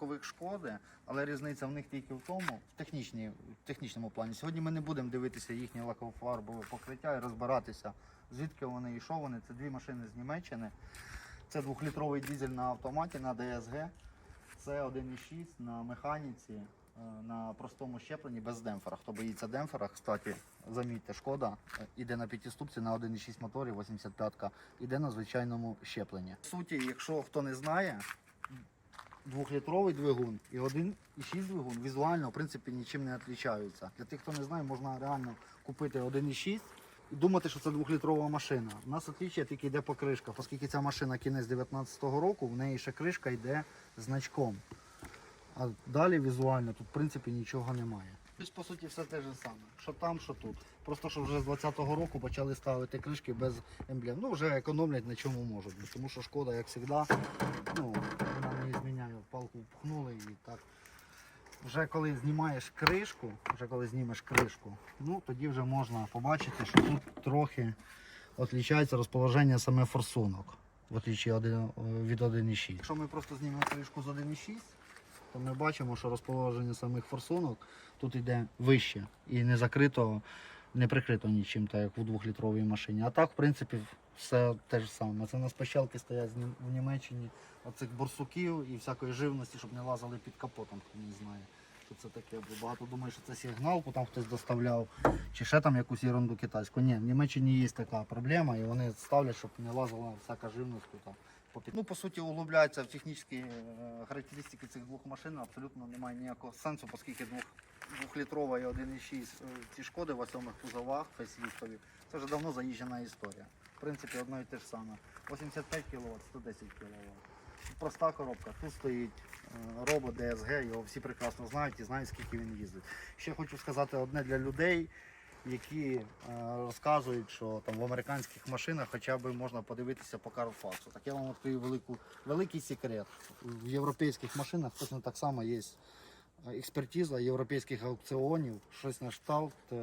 однакових шкоди, але різниця в них тільки в тому, в, в технічному плані. Сьогодні ми не будемо дивитися їхнє лакофарбове покриття і розбиратися, звідки вони і що вони. Це дві машини з Німеччини. Це двохлітровий дизель на автоматі на DSG. Це 1,6 на механіці, е, на простому щепленні без демпфера. Хто боїться демпфера, кстати, замітьте, шкода е, іде на п'ятиступці на 1,6 моторі, 85-ка, іде на звичайному щепленні. В суті, якщо хто не знає, двохлітровий двигун і 1,6 двигун візуально в принципі нічим не відрізняються. Для тих, хто не знає, можна реально купити 1,6 і думати, що це двохлітрова машина. У нас отличие тільки йде по кришках, оскільки ця машина кінець 19-го року, в неї ще кришка йде значком. А далі візуально тут в принципі нічого немає. Тобто, по суті, все те ж саме. Що там, що тут. Просто що вже з 20-го року почали ставити кришки без емблем. Ну, вже економлять на чому можуть. Тому що шкода, як завжди, ну, вона не зміняє, палку впхнули і так. Вже коли знімаєш кришку, вже коли знімеш кришку, ну тоді вже можна побачити, що тут трохи відрізняється розположення саме форсунок, в отличие від 1.6. Якщо ми просто знімемо кришку з 1.6, то ми бачимо, що розположення самих форсунок тут йде вище і не закрито, не прикрито нічим, так як у двохлітровій машині. А так, в принципі, все те ж саме. Це у нас пощалки стоять в Німеччині оцих борсуків і всякої живності, щоб не лазили під капотом, хто не знає. Що це таке? Бо багато думає, що це сигнал, там хтось доставляв, чи ще там якусь ерунду китайську. Ні, в Німеччині є така проблема, і вони ставлять, щоб не лазила всяка живність попід- Ну, по суті, углубляється в технічні е, характеристики цих двох машин. Абсолютно немає ніякого сенсу, оскільки двох, двохлітрова і 1,6 е, ці шкоди в осьомих кузовах фейсліфтові. Це вже давно заїжджена історія. В принципі, одно і те ж саме. 85 кВт, 110 кВт. Проста коробка. Тут стоїть е, робот DSG, його всі прекрасно знають і знають, скільки він їздить. Ще хочу сказати одне для людей, які е, розказують, що там в американських машинах хоча б можна подивитися по Carfax. Так я вам відкрию велику, великий секрет. В європейських машинах точно так само є експертиза європейських аукціонів, щось на кшталт е,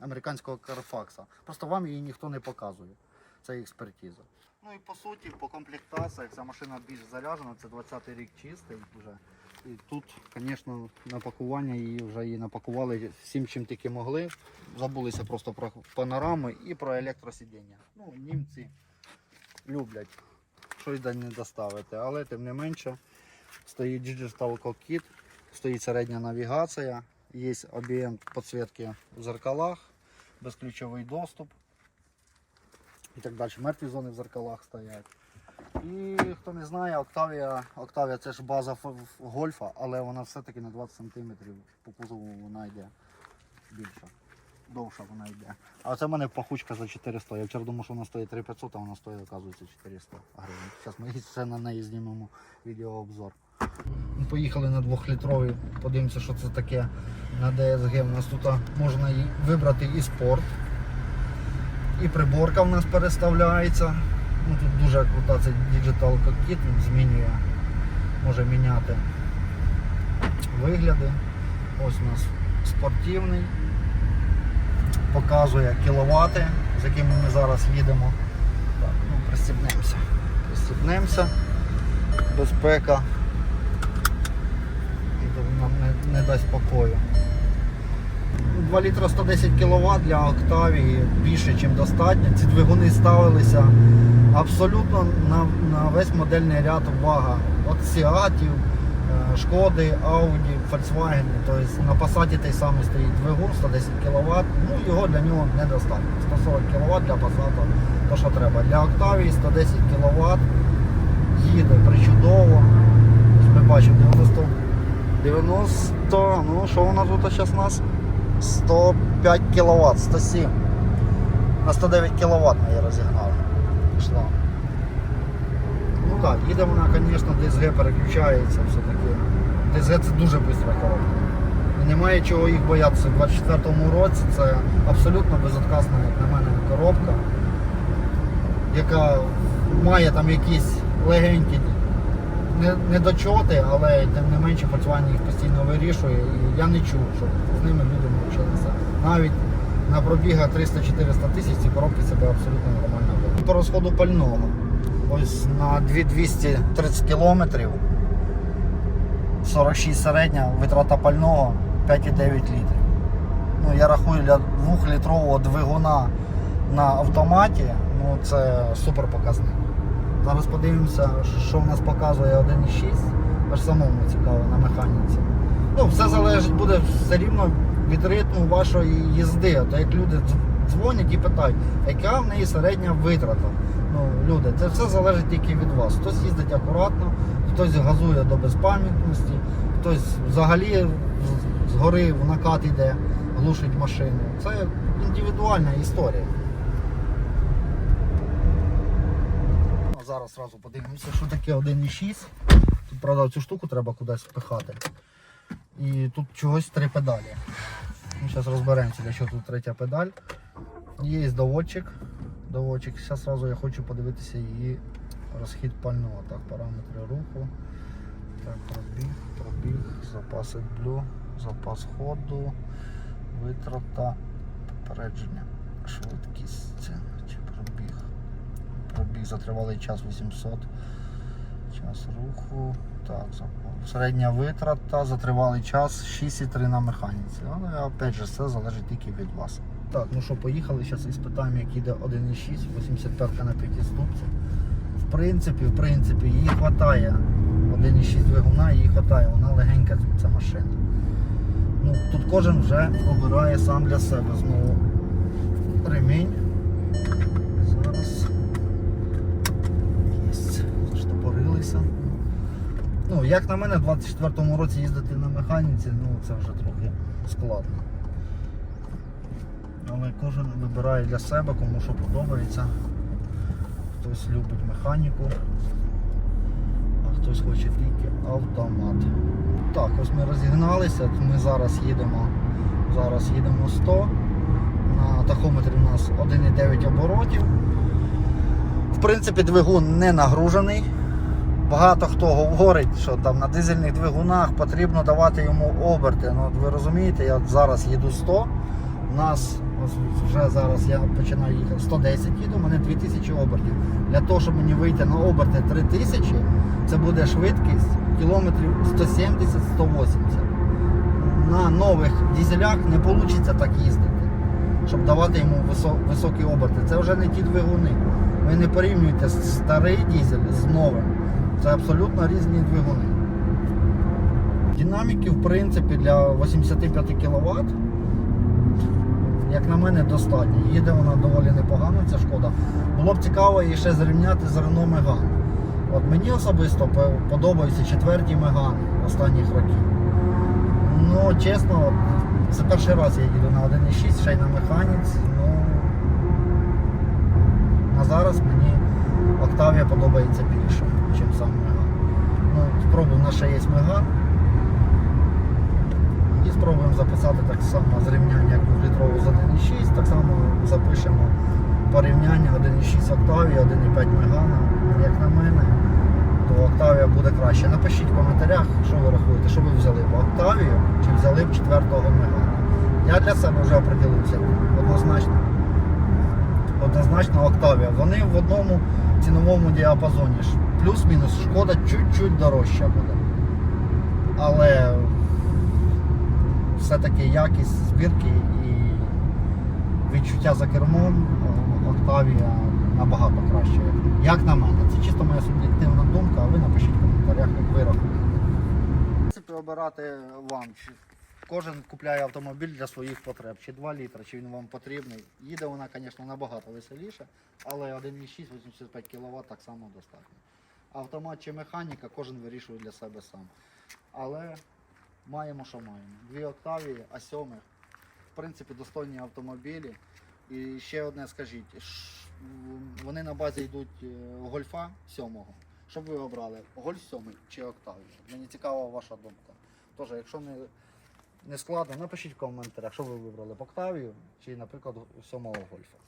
американського Carfax. Просто вам її ніхто не показує. Це експертиза. Ну і по суті, по комплектаціях ця машина більш заряджена, це 20-й рік чистий вже. І тут, звісно, на пакування її вже її напакували всім, чим тільки могли. Забулися просто про панорами і про електросидіння. Ну, німці люблять щось не доставити, але тим не менше стоїть Digital Cockpit, стоїть середня навігація, є об'єм підсвітки в зеркалах, безключовий доступ і так далі. Мертві зони в зеркалах стоять. І хто не знає, Octavia, Octavia це ж база гольфа, але вона все-таки на 20 см по кузову вона йде більша. Довша вона йде. А це в мене пахучка за 400. Я вчора думав, що вона стоїть 3500, а вона стоїть, оказується, 400 гривень. Зараз ми ще на неї знімемо відеообзор. Ми Поїхали на двохлітровий, подивимося, що це таке на DSG. У нас тут можна вибрати і спорт, і приборка в нас переставляється. Ну, тут дуже крута цей Digital Cockpit, він змінює, може міняти вигляди. Ось у нас спортивний, показує кіловати, з якими ми зараз їдемо. Так, ну, пристібнемося. Пристібнемося. Безпека. І нам не, не дасть покою. 2 літра 110 кВт для Октавії більше, ніж достатньо. Ці двигуни ставилися абсолютно на, на весь модельний ряд увага. От Сіатів, е, Шкоди, Ауді, Volkswagen. Тобто на Passat той самий стоїть двигун 110 кВт. Ну його для нього недостатньо. 140 кВт для Passat то що треба. Для Октавії 110 кВт їде причудово. Ми бачимо 90, 90, ну що у нас тут зараз нас? 105 кВт, 107. На 109 кВт ми її розігнали. Пішла. Ну так, їде вона, звісно, DSG переключається все-таки. DSG це дуже швидка коробка. Немає чого їх боятися. У 24-му році це абсолютно безотказна, як на мене, коробка, яка має там якісь легенькі не- недочоти, але тим не менше працювання їх постійно вирішує. І я не чув, щоб з ними люди навчилися. Навіть на пробігах 300-400 тисяч ці коробки себе абсолютно нормально ведуть. По розходу пального. Ось на 2230 кілометрів 46 середня, витрата пального 5,9 літрів. Ну, я рахую для 2-літрового двигуна на автоматі, ну це супер показник. Зараз подивимося, що в нас показує 1,6, аж самому цікаво на механіці. Ну, все залежить буде все рівно від ритму вашої їзди. То як люди дзвонять і питають, яка в неї середня витрата. Ну, люди, це все залежить тільки від вас. Хтось їздить акуратно, хтось газує до безпам'ятності, хтось взагалі згори в накат йде, глушить машину. Це індивідуальна історія. А зараз одразу подивимося, що таке 1,6. Тут, правда, цю штуку треба кудись впихати. І тут чогось три педалі. Ми зараз розберемося, для чого тут третя педаль. Є доводчик. доводчик. Зараз одразу я хочу подивитися її розхід пального. Так, параметри руху. Так, пробіг, пробіг, запас блю, запас ходу, витрата, попередження, швидкість. Пробіг за тривалий час 800. Час руху. Так. Середня витрата за тривалий час 6,3 на механіці. Але опять же все залежить тільки від вас. Так, ну що, поїхали. Зараз іспитаємо, як іде 1,6, 85 на п'ятиступці. В принципі, в принципі, її хватає. 1,6 двигуна, її хватає, вона легенька ця машина. Ну, тут кожен вже обирає сам для себе знову ремінь. Зараз. Єсть. Заштопорилися. Ну, як на мене, в 24-му році їздити на механіці, ну це вже трохи складно. Але кожен вибирає для себе, кому що подобається. Хтось любить механіку, а хтось хоче тільки автомат. Так, ось ми розігналися, ми зараз їдемо. Зараз їдемо 100. На тахометрі у нас 1,9 оборотів. В принципі, двигун не нагружений. Багато хто говорить, що там на дизельних двигунах потрібно давати йому оберти. Ну, от ви розумієте, я зараз їду 100. У нас ось вже зараз я починаю їхати 110 їду, у мене 2000 обертів. Для того, щоб мені вийти на оберти 3000, це буде швидкість кілометрів 170-180. На нових дізелях не вийде так їздити, щоб давати йому високі оберти. Це вже не ті двигуни. Ви не порівнюєте старий дізель з новим. Це абсолютно різні двигуни. Динаміки, в принципі, для 85 кВт, як на мене, достатньо. Їде вона доволі непогано, ця шкода. Було б цікаво її ще зрівняти з Renault Megane. От мені особисто подобаються четверті Megane останніх років. Ну, чесно, це перший раз я їду на 1.6, ще й на механіці. Ну, на зараз мені Octavia подобається більше, ніж сам Меган. Ну, спробуємо, у є Меган. І спробуємо записати так само зрівняння як 2-літрову з 1.6, так само запишемо порівняння 1.6 Octavia, 1.5 Мегана. Як на мене, то Octavia буде краще. Напишіть в коментарях, що ви рахуєте, що ви взяли б Octavia чи взяли б 4-го Мегана. Я для себе вже оприділився однозначно однозначно Octavia. Вони в одному ціновому діапазоні. Плюс-мінус шкода чуть-чуть дорожча буде. Але все-таки якість збірки і відчуття за кермом Octavia набагато краще. Як на мене. Це чисто моя суб'єктивна думка, а ви напишіть в коментарях, як ви рахуєте. Принципі, обирати вам. Кожен купляє автомобіль для своїх потреб, чи 2 літри, чи він вам потрібний. Їде вона, звісно, набагато веселіше, але 1,6 85 кВт так само достатньо. Автомат чи механіка кожен вирішує для себе сам. Але маємо, що маємо. Дві Октавії, А7. В принципі, достойні автомобілі. І ще одне скажіть, вони на базі йдуть е, гольфа 7. Щоб ви обрали, гольф 7 чи Октавію? Мені цікава ваша думка. Тож, якщо не, не складно, напишіть в коментарях, що ви вибрали Поктавію Октавію чи, наприклад, сьомого гольфа.